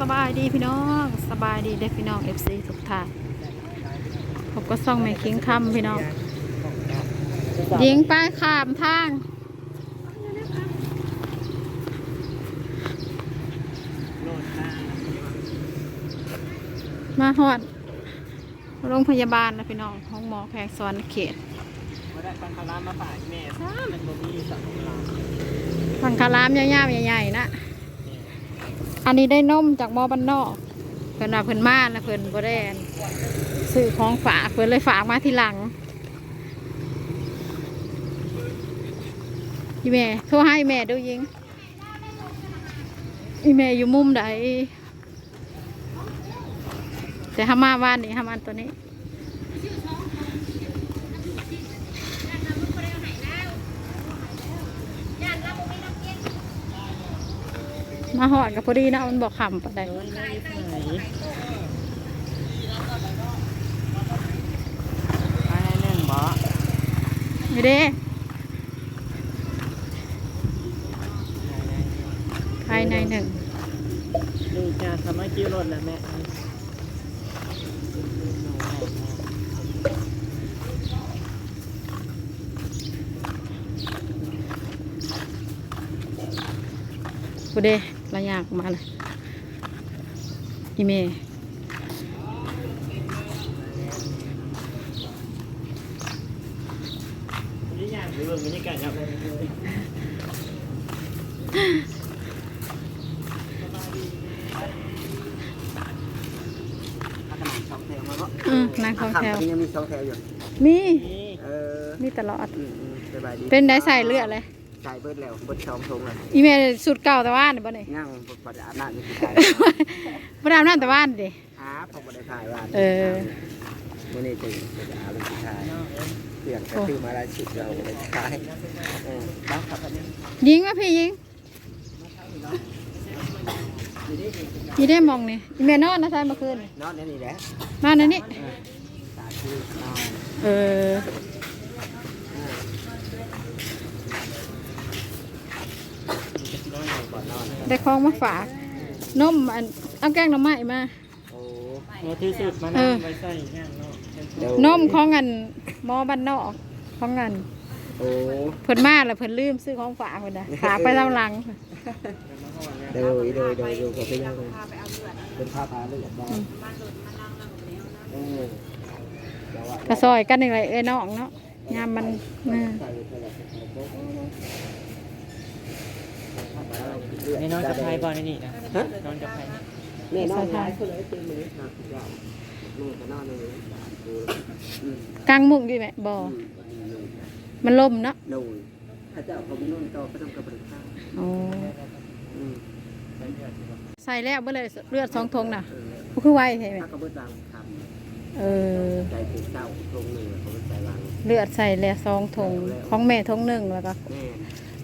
สบายดีพี่น้องสบายดีเด้อพี่น้อง FC ทุกท่านผมก็ส่องแม่คิงคำพี่น้องยิงไปข้ามทางมาหอดโรงพยาบาลนะพี่น้องห้องหมอแขกสวรรค์เขตมาได้ฟังคำรามมาฝ่ายแม่ซ่ามันบ่มีสังครามฟังคารามยาวๆใหญ่ๆนะ อันนี้ได้นมจากมอบ้านนอกเพิ่นว่าเพิ่นมาแล้วเพิ่นบ่ได้อันซื้อของฝากเพิ่นเลยฝากมาทีหลังอีแม่โทรให้แม่ดูยิงอีแม่อยู่มุมใดแต่ห้ามาบ้านนี้ห้ามาตัวนี้ มาหอดกับพอดีนะมันบอกคำปะไดไม่ได้ไหนไปให้แน่นบ่ไม่ได้ภายในหนึ่งนี่จะทำให้กิ้วรถแล้วแม่ กูเดระยากออกมาเลยอีเมนี่อย่างหรือว่าบรรยากาศครับพักกันสองแถวมาบ่อืมนางของแถว ยังมีสองแถวอยู่มีนี่เออมีตลอดอืมอืมสบายดี เป็นได้ใส่เลือดเลย ใส่เบิดแล้วเบิดสองทงเลยอีเมสุดเก่าแต่ว่านบ่เนี่ยย่างบดอาบน้ำนี่คือถ่ายบ่ได้อาบน้ำแต่ว่านดิอาบผมบ่ได้ถ่ายว่าเออมื่อนี้จะจะอาบน้ำถ่ายเปลี่ยนก็คือมาลายชุดเราบ่ได้ถ่ายเออบ้าขับอันนี้ยิงว่าพี่ยิงยี่ได้มองนี่อีเมนอนนะใช่เมื่อคืนนี่นอนในนี่แหละมาในนี้ตาคือนอนเออ นอนอยู่ก่อนนอน ได้ของมาฝากนมอันเอาแกงหน่อไม้มาโอ้โอ้ที่สุดมาเอนั่องไว้ใส่แห้งเนาะเดี๋ยวนมของอันหมอบ้านนอกของอันโอ้เพิ่นมาแล้วเพิ่นลืมซื้อของฝากเพิ่นน่ะฝากไปทำหลังเดี๋ยวเดี๋ยวเดี๋ยวเดี๋ยวก็ไปยังเป็นผ้าผ้าเลือดบ้างเออเดี๋ยวว่ากระซอยกันอีกเลยเอ้ยน้องเนาะยามมันน่ะใส่ไปแล้ว นี่นอนกับใครบ่ในนี่นะฮะนอนกับใครแม่นอนหลายคนเลยเต็มเลยครับแม่ก็นอนเลยอืมกลางมุ้งดิแม่บ่อืมมันล่มเนาะโดนถ้าเจ้าเขาไม่นอนต่อก็ต้องกระเบิดข้าวอ๋ออืมใส่แล้วเบ่เลยเลือดสองทงน่ะเออบ่คือไวใช่ไหมถ้ากระเบิดบางคเออำใจผูกเจ้าตรงหนึ่งเขาใจวางเลือดใส่แล้วสองทงของแม่ทงหนึ่งแล้วก็แม่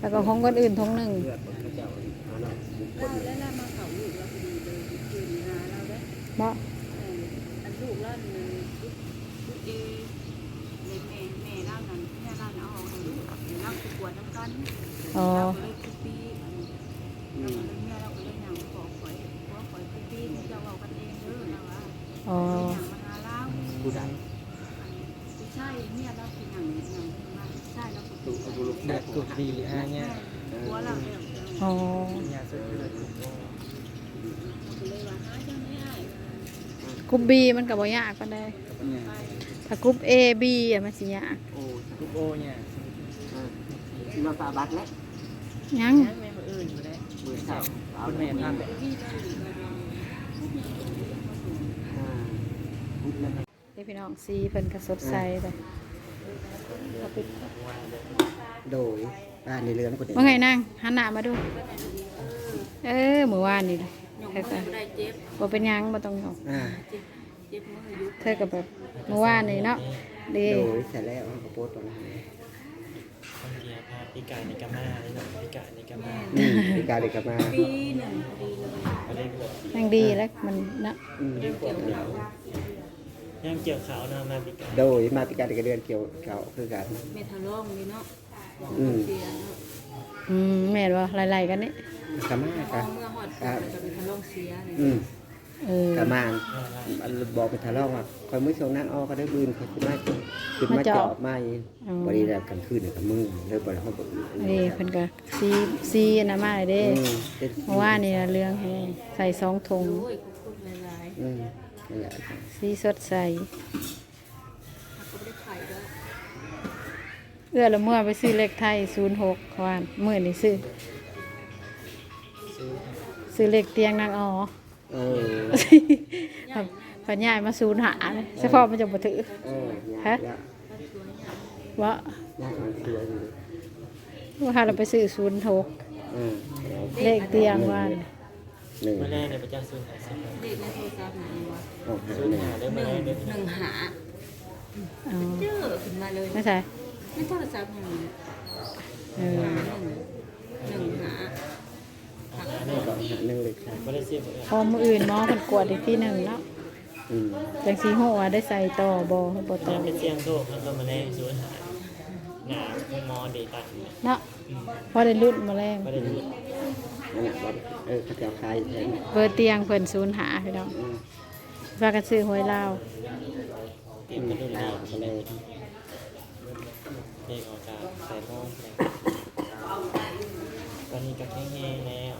แล้วก็ของคนอื่นทงหนึ่ง เลือดของพระเจ้าเอาเนาะบุคคลเนี่ย เนาะอันลูกแล้วนี่ลูกเอเลยแม่แม่เล่านั่นแม่เล่านั่นเอาออกให้ลูกเดี๋ยวเราไปกวดน้ำกันอ๋อเราก็เลยคุยปีอันนี้เราก็เลยแม่เราก็เลยหยังขอข่อยขอข่อยคุยปีนี่เจ้าเอากันเองเด้อเราว่าอ๋อเลยหยังมาหาเราผู้ใดผู้ชายเมียเราคือหยังหยังมาผู้ชายเราคือถูกเอาบุรุษแบแม่บสุดดีฮะเนี่ยหัวเราเนี่ยอ๋อ อยาสุดเลย เราก็เลยว่าหาเจ้าแม่อ้าย กรุ๊ปบีมันก็บ่ยากปานใดถ้ากรุ๊ปเอบีอะมันสิยากโอ้ทุกโอเนี่ยมาฝาบัตรแล้วยังแม่มาอื่นอยู่ได้มือเช้าเอาคุณแม่แม่ทำทำแบแบบบอ่านี่พี่น้องสีเพิ่นก็สดใสเลยเอาปิดโดยบ้านในเรือนคนเดียวว่าไงนางหันหน้ามาดู เออเมื่อวานนี่เลย ยกเธมืออก็บ่ได้เจ็บบ่เป็นหยังบ่ต้องยกอ่าเจ็บเจ็บมืออยู่เธอก็แบบเมื่อวานนี่เนาะดีโดยเสร็จแล้วเขาโพสต์ตรงนั้นคนเดียวพาพิการในกามาเลยเนาะพิการในกามาอืมมีการเด็กกลับมาปีหนึ่งพอดีเลยก็ได้บวชยังดีแล้วมันเนาะอืมเกี่ยวกับย่างเกี่ยวขาวนะมาพิการโดยมาปีการเด็กเดือนเกี่ยวเก่าคือกัน เมทาลองนี่เนาะอืม เสียเนาะอืมแม่นว่าไล่ๆกันนี่ อกะมาพกะอเมื่อหอดปุ๊บแล้วก็ไปทะลงเสียเลยอืมเออกะมาอันบอกไปทะเลาะว่าคอยมื้อส่งนั่งออกก็ได้บืนเขาขึ้นมาขึ้นมาเจาะมาอีกบ่ได้แล้วกันคืนกับมือเลยบ่ได้เฮาบ่นี่เพิ่นก็ซีซีอันนั้นมาเลยเด้อืมเป็น เพราะว่านี่นะเรื่องแห้งใส่สองถุงโอ้ยคุกๆหลายอืมนั่นแหละสีสดใสๆเขาก็ไม่ได้ไข่ด้วยเอื้อละเมื่อไปซื้อเลขไทย06เขาว่ามื้อนี้ซื้อ ซื้อซื้อเลขเตียงนางอ๋อเออปัญญายมาศูนย์หาเลยเฉพาะมันจะบ่ถือ เออฮะยากว่ายากมันสวยอยู่ว่าเราไปซื้อศูนย์หกเออเลขเตียงว่าหนึ่งเมื่อแรกเนี่ยพระเจ้าซื้อหาซื้อเด็กในโทรศัพท์ไหนวะออกหาซื้อหนึ่งหาได้หมานึ่งได้เดือนหนึ่งหาอ๋อเจอขึ้นมาเลยไม่ใช่ไม่โทรศัพท์หนึ่งเออ หาหนึ่งหนึ่งหา หา แล้ ได้ วก็หาหนึ่งเลยค่ะ ไม่ได้ซื้อหมดเลยพอมืออื่นหมอเพิ่นกวดอีกที่หนึ่งเนาะอืมจังสีหัวาได้ใส่ต่อบ่บ่ตต่ออนเป็นเสียงโตมันก็มาแรงซื้อหาหนาคุณมอเดตันเนาะพอได้รุ่นมาแรงไม่ได้รู้นั่นแหละว่าเออเขาจะเอาขายแทนเบอร์เตียงเพิ่นศูนย์หาพี่น้องอืมว่ากันซื้อหวยลาวเตรีอืยมมกระดูกอ่าดาวก็เลยเด็กออกจากใส่โม่ ตอนนี้ก็แห้งๆแล้ว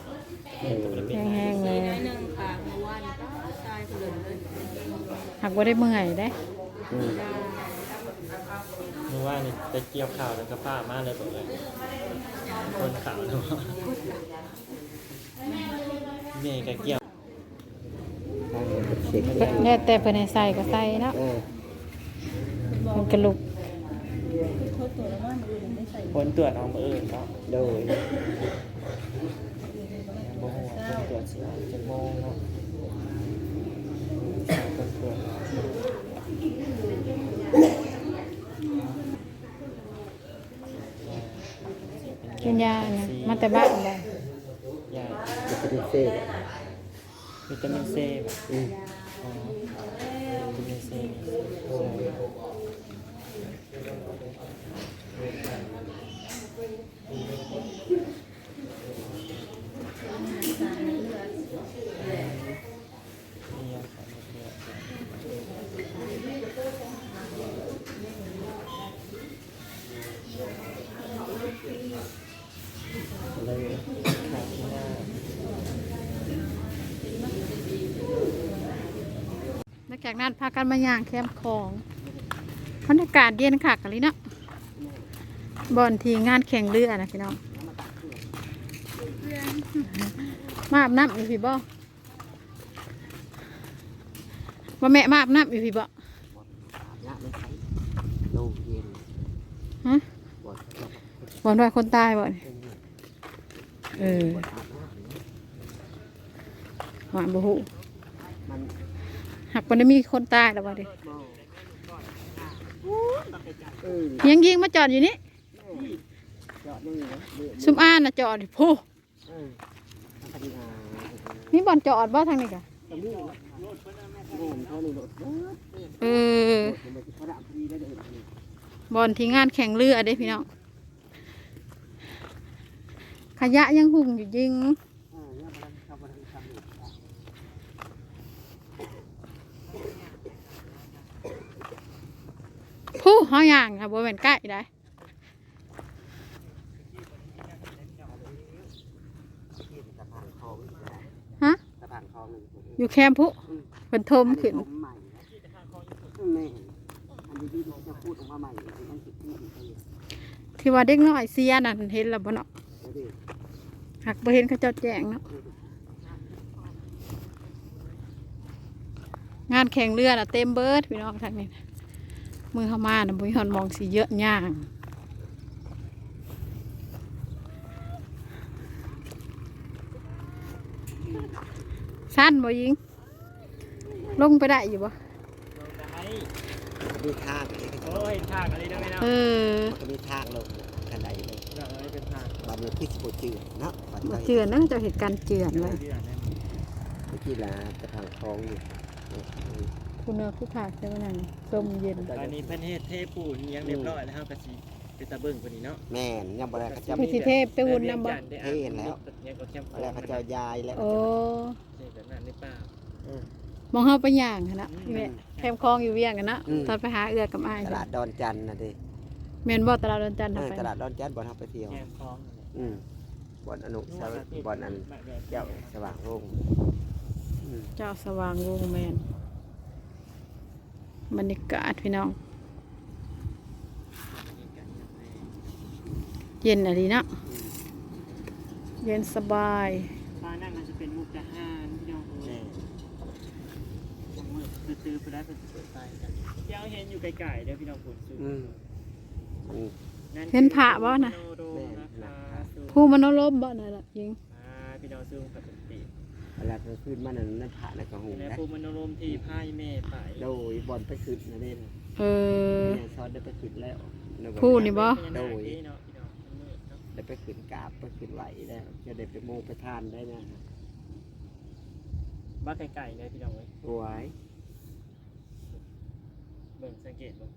เด็กก็ไม่ได้เป็นแห้งๆเลมียน้อยหนึ่งค่ะเมื่อวานก็ตายเพลินเลยหักบ่ได้เมื่อยได้อืมเมื่อวานนี่ไปเกี่ยวข่าวแล้วก็ป้ามากเลยบอกเลยคนข่าวเนาะเมย์ก็เกี่ยวทางเด็กแล้วแต่เพิ่นให้ใส่ก็ใส่เนาะเออมันกระลุก ผลตรวจออกมาเอื่นเนาะโดยโมโหผลตรวจสิออกจะโมงเนาะผลตรวจกินยาอันนั้นมาแต่บ้านบ่ยาวิตามินซีวิตามินซีแบบ อืม อ๋อวิตามินซีใช่ นี่ยาขับรถเรือ เลยขาดที่หน้าหลังจากนั้นพากันมาย่างแคมป์ของบรรยากาศเย็นคักกันเลยเนาะบ่อนที่งานแข่งเรือนะพี่น้องมาอาบน้ำอยู่พี่บ่ว่าแม่มาอาบน้ำอยู่พี่บ่ยะไม่ใช่โลกเย็นฮะ บอนว่าคนตายบ่เนี่ยเออหวานบ่ฮู้หักมันได้มีคนตายแล้วบ่ดิยิงยิงมาจอดอยู่นี่ซุมอ้านนะจอดอยู่โพเออทำดีอ่ามีบอนจอดบ่ทางนี้กะตรงนี้รถโอ้เออมันจะพระรามพอลที่งานแข่งเรือเด้พี่น้อง ขยะยังหุ่งอยู่ยิงอ่าเนี่ยมันทำมันทำอยู่ผู้เฮาย่างอะบ่แม่นใกล้ได้ที่สะพานคลองฮะสะพานคลองหนึ่งอยู่แคมป์ผู้เพิ่นทมขึ้นผมใหม่นี่อันนี้ที่จะพูดออกมาใหม่มันสิพูดอีกทีที่ว่าเด็กน้อยเสียนั่นเห็นแล้วบ่เนาะแล้วดิ หักบ่เห็นเขาเจอแจ้งเนาะงานแข่งเรือน่ะเต็มเบิดพี่น้องทางนี้นะมือเข้ามาน่ะบ่มีฮอนมองสิเยอะย่างสั้นบ่ยิง ลงไปได้อยู่บ่มีทางโอ้ยทางอะไรได้ไหมเนาะเออมันมีทางลงทันใดเลย เราอะไรเป็นทางบันนี้พี่สปุจืดเนาะบันบ่นี้เจือนนะเจ้าเหตุการณ์เจือนเลยเดือนเนี่ยเมื่อกี้ลาสะพานคลองอยู่คุณเนื้อคู่ขาดใช่ไหมนั่นส้มเย็นตอนนี้เพิ่นเฮ็ดเทปูนยังเรียบร้อยแล้วครับกะสิเป็นตาเบิ่งคนนี้เนาะแม่นยังบ่ได้เขาเจ้าพิธีเทพไปวุ่นนำบ่เห็นแล้วเนี่ยก็แคมป์แล้วเขาเจ้ายายแล้วโอ้ใช่แบบนั้นหรือเปล่าเออมองเฮาไปย่างหั่นนะนี่แหละแคมคลองอยู่เวียงกันเนาะอืม ตอนไปหาเอื้อกับอ้ายตลาดดอนจันทร์นะดิ แม่นบ่ตลาดดอนจันทร์เอทำอไปตลาดดอนจันทร์บ่ทำไปเที่ยวแคมป์คลองนั่นแหละอืมบ่อนอนุสาวรีย์บ่อนอันเจ้าสว่างโรงอืมเจ้าสว่างวงแม่นบรรยากาศพี่น้อง เย็นอะดีเนาะเย็นสบาย ฟ้านั่นมันจะเป็นมุกดาหารพี่น้องแน่มือคือตื้อไปแล้วเป็นเปิดไฟกันเดี๋ยวเห็นอยู่ไกลๆเด้อพี่น้องคุณสูอืมมันนั่น เห็นพระบ่น่ะโนโดนะคะสูผู้มโนรมบ่นั่นล่ะยิงอ่าพี่น้องซึ่งปกติเวลากลางคืนมันนั่นนั่นพระน่ะก็หูในนะภูมิมโนรมที่พ่ายแม่ไปโดยบ่อนไปขึ้นนะเด้นะเออแม่ซ้อนได้ไปขึ้นแล้วผู้นี่บ่ โดยเนาะพี่น้องมันมืดเนาะได้ไปขึ้นกราบไปขึ้นไหวแล้วจะได้ไปโมไปทานได้นะบ้าไก่ๆเลยพี่น้องเว้ยสวยเบิ่งสังเกตเบิ่ง